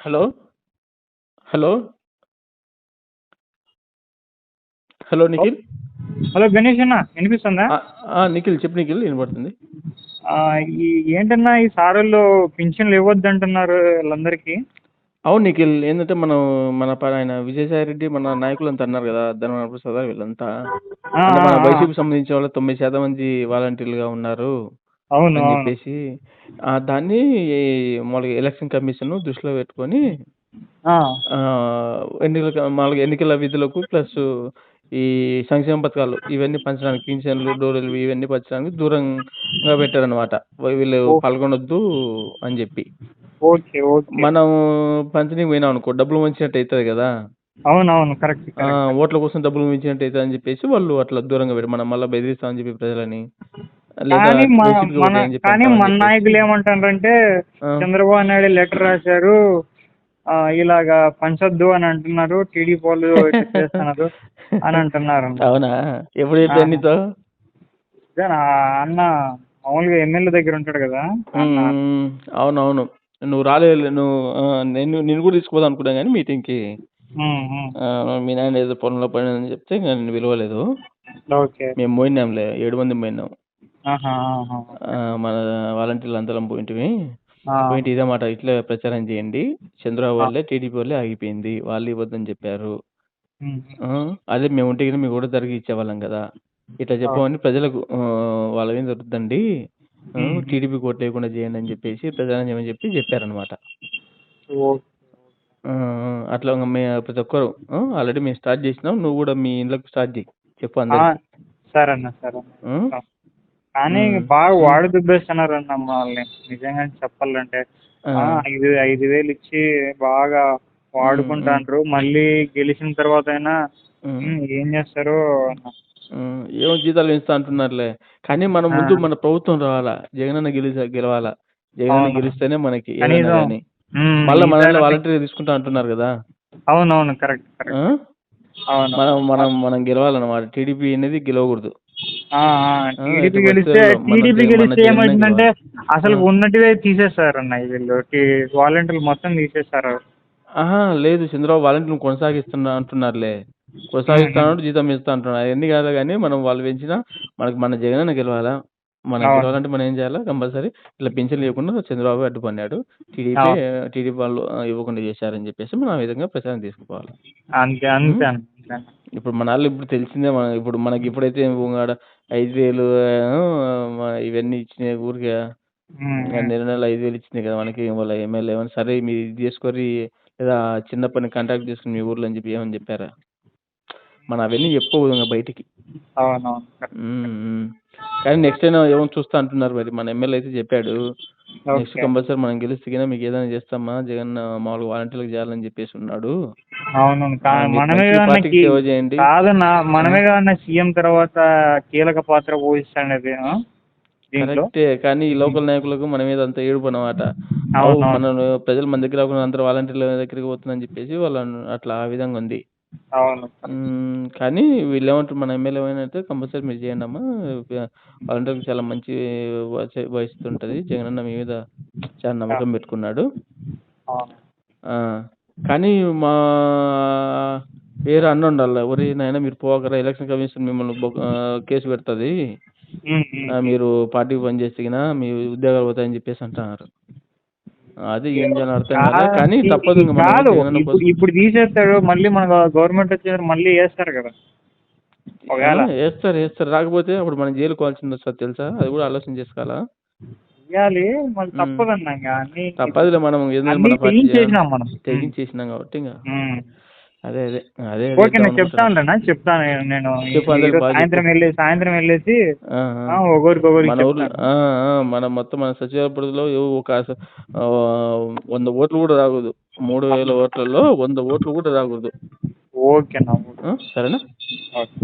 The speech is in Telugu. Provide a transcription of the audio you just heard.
Hello? Hello? Hello Nikhil? Hello Ganesh అన్న వినిపిస్తుందా! నిఖిల్ చెప్పు నిఖిల్ వినపడుతుంది. ఈ ఏంటన్నా ఈ సారోళ్ళు పింఛన్లు ఇవ్వద్దంటున్నారు వీళ్ళందరికీ అవును నిఖిల్. ఏందంటే మనం మన ప ఆయన విజయసాయి రెడ్డి మన నాయకులంతా అన్నారు గదా! ధర్మవరం ప్రసాద్ వీళ్ళంతా. అంటే మన. వైసీపీకి సంబంధించిన వాళ్ళు 9% మంది వాలంటీర్లుగా ఉన్నారు. అవును అని అవును ఆహ్, దాన్ని మామూలుగా ఎలక్షన్ కమిషన్ దృష్టిలో పెట్టుకొని ఆ, ఆహ్, ఎన్నికల మామూలుగా ఎన్నికల విధులకు ప్లస్ ఈ సంక్షేమ పథకాలు ఇవన్నీ పంచడానికి పింఛన్లు, డోరీలు ఇవన్నీ పంచడానికి దూరంగా పెట్టారనమాట. వీళ్ళు. పాల్గొనొద్దు అని జెప్పి. ఓకే ఓకే మనం పంచనీకి పోయినామనుకో డబ్బులు వంచినట్టు అయితది గదా! అవును అవును కరెక్ట్ ఆ! కరెక్ట్ ఓట్ల కోసం డబ్బులు వంచినట్టు అయితదని జెప్పేసి వాళ్ళు అట్లా దూరంగా పెట్టి మనం మళ్ళా బెదిరిస్తామని చెప్పి ప్రజలని. కానీ మన కానీ నాయకులు ఏమంటారంటే! చంద్రబాబు నాయుడు లెటర్ రాశారు ఇలాగా పంచొద్దు అని అంటున్నారు టీడీపీ వాళ్ళు చేస్తున్నారు అని అంటున్నారు. అవునా? ఎప్పుడు అన్న మామూలుగా ఎమ్మెల్యే దగ్గర ఉంటాడు కదా. అవునవును. నువ్వు రాలేదు నువ్వు! నేను నిన్ను కూడా తీసుకుపోదాం అనుకున్నా. ఉమ్, ఉమ్. ఆహ్, మీ నాయన ఏదో పనిలో పడాడని చెప్తే ఇంక నిన్ను పిలవలేదు. ఓకే మేము పోయినాంలే 7 మందిమి పోయినాం. మన వాలంటీర్లు అందరం పోయింటిమి. ఆ, పోయింటే ఇదే మాట ఇట్లే ప్రచారం చేయండి. చంద్రబాబు. వల్లే టీడీపీ వల్లే ఆగిపోయింది. వాళ్ళు ఇవ్వద్దని చెప్పారు. ఆ! అదే మేము ఉంటే గిన మీకు కూడా జరిగి ఇచ్చేవాళ్ళం కదా! ఇట్లా చెప్పమని ప్రజలకు వాళ్ళ మీద! ఉమ్. టీడీపీకి ఓటు లేకుండా చేయండి అని చెప్పేసి ప్రచారం చేయమని చెప్పి చెప్పారనమాట. అట్లా మే ప్రతి ఒక్కరు! ఆల్రెడీ మేము స్టార్ట్ చేసినాం. నువ్వు కూడా మీ ఇళ్ళకి స్టార్ట్ చెయి. చెప్పు అందరికి. సరే అన్న సరే అన్న. కానీ. బాగా. వాడు దుబ్బేస్తున్నారు అన్న వాళ్ళని నిజంగా చెప్పాలంటే ఐదు ఐదు వేలు ఇచ్చి బాగా. వాడుకుంటాండ్రు మళ్ళీ గెలిచిన తర్వాత అయినా ఏం చేస్తారు అన్న. ఏమో జీతాలు పెంచుతా అంటున్నారులే. కానీ మనం ముందు మన ప్రభుత్వం రావాలా. జగనన్న గెలిసా గెలవాలా. జగనన్న అవును గెలిస్తేనే మనకి మళ్ళా మనల్ని ఈసారి వాలంటీర్‌గా తీసుకుంటా అంటున్నారు గదా! అవునవును కరెక్ట్ మనం మనం మనం గెలవాలన్నమాట. టీడీపీ అనేది గెలవకూడదు. టీడీపీ గెలిస్తే టీడీపీ గెలిస్తే గెలవాలి. అసలు ఆ! ఉన్నటివే తీసేస్తారన్న వీళ్ళు వాలంటీర్లు మొత్తం తీసేస్తారు! లేదు చంద్రబాబు వాలంటీర్‌ని కొనసాగిస్తున్నా అంటున్నారులే. కొనసాగిస్తానన్నాడు, జీతం పెంచుతా అంటున్నాడు. అయన్నీ కాదు గానీ మనం వాళ్ళు పెంచినా మనకు మన జగనన్న గెలవాలా. మనం గెలవాలంటే మనం ఏం చేయాలా కంపల్సరీ ఇట్లా పింఛన్లు ఇవ్వకుండా చంద్రబాబు అడ్డుపన్నాడు. టీడీపీ టీడీపీ వాళ్ళు ఇవ్వకుండా చేశారని చెప్పేసి మనం ఆ విధంగా ప్రచారం తీసుకుపోవాలి. అంతే. అంతే అన్న అన్న. ఇప్పుడు మనాళ్ళు ఇప్పుడు తెలిసిందే మన ఇప్పుడు మనకి ఇప్పుడైతే ఆడ 5000 ఆహ్, మ ఇవన్నీ ఇచ్చినాయి ఊరికే. నెల నెల 5000 ఇచ్చినాయి కదా! మనకి వాళ్ళ ఎమ్మెల్యే ఏమన్నా సరే మీరు ఇది చేసుకోర్రి లేదా చిన్న పని కాంట్రాక్ట్ చేసుకొని మీ ఊర్లో అని చెప్పి ఏమని చెప్పారా? మనం అవన్నీ చెప్పుకోకూడదు ఇంగ బయటికి. కానీ నెక్స్ట్ టైమ్ ఏమో చూస్తా అంటున్నారు మరి. మన ఎమ్మెల్యే అయితే చెప్పాడు. నెక్స్ట్ ఓకే కంపల్సరీ మనం గెలిస్తే గిన మీకు ఏదైనా చేస్తామా జగన్ మామూలుగా వాలంటీర్‌లకు చేయాలని చెప్పేసి ఉన్నాడు. అవునవును ఆ! కా- మీరు మనమే మంచిగా కదన్న పార్టీకి కీ- సేవ చేయండి. కాదన్న ఆ! మనమే సీఎం తర్వాత కీలక పాత్ర పోషిస్తాండేది ఆ? దీంట్లో కరెక్టే. కానీ ఈ. లోకల్ నాయకులకు మన మీద అంత. అవు అవునవును మనం ప్రజలు మన దగ్గర రాకుండా అందరూ వాలంటీర్ల దగ్గరికి పోతుందని చెప్పేసి వాళ్ళను అట్లా ఆ విధంగా ఉంది. అవును హ్మ్. కానీ వీళ్ళేమంటారు మన ఎమ్మెల్యే ఏమైనైతే కంపల్సరీ మీరు చేయండమ్మా. వ్య వాలంటీర్‌కి చాలా మంచి వహిస్తుంటది. జగనన్న మీ మీద చాలా నమ్మకం పెట్టుకున్నాడు. అవును ఆ! కానీ మా వేరే అన్నుండాల. ఒరేయ్ నాయనా మీరు పోకరా ఎలక్షన్ కమిషన్ మిమ్మల్ని బొ ఆహ్, కేసు పెడతది. మీరు పార్టీకి పనిచేస్తే గిన మీ ఉద్యోగాలు పోతాయని చెప్పేసి అంటున్నారు. అది ఏం చేయాలో అర్థం కాలే. కా- కానీ తప్పదు ఇంక మనం కాదు ఇప్పుడు తీసేస్తాడు మళ్ళీ మన గవర్నమెంట్ వచ్చేసరికి మళ్ళీ వేస్తారు కదా! ఒకవేళ ఏస్తారు ఏస్తారు. రాకపోతే అప్పుడు మనం జైలుకి పోవాల్సిందొస్తది తెలుసా? అది కూడా ఆలోచన చేసుకోవాలా? ఇవ్వాలి మళ్ళీ. తప్పదన్న ఇంకా అన్ని తప్పదులే మనం ఏందో అన్ని మన పార్టీ తెగించేసినాం మనం తెగించేసినాం కాబట్టి ఉమ్. అదే అదే. అదే ఓకే నేను అనుకుంటున్నా. చెప్తానులేనా చెప్తాను నేను ఈరోజు. సాయంత్రం వెళ్ళి సాయంత్రం వెళ్ళేసి! ఒకరికి ఒకరికి మన ఊర్లో మొత్తం మన సచివాలయ పరిధిలో ఒక 100 ఓట్లు కూడా రాకూడదు. 3000 ఓట్లలో 100 ఓట్లు కూడా రాకూడదు. ఓకేనా! సరేనా? ఓకే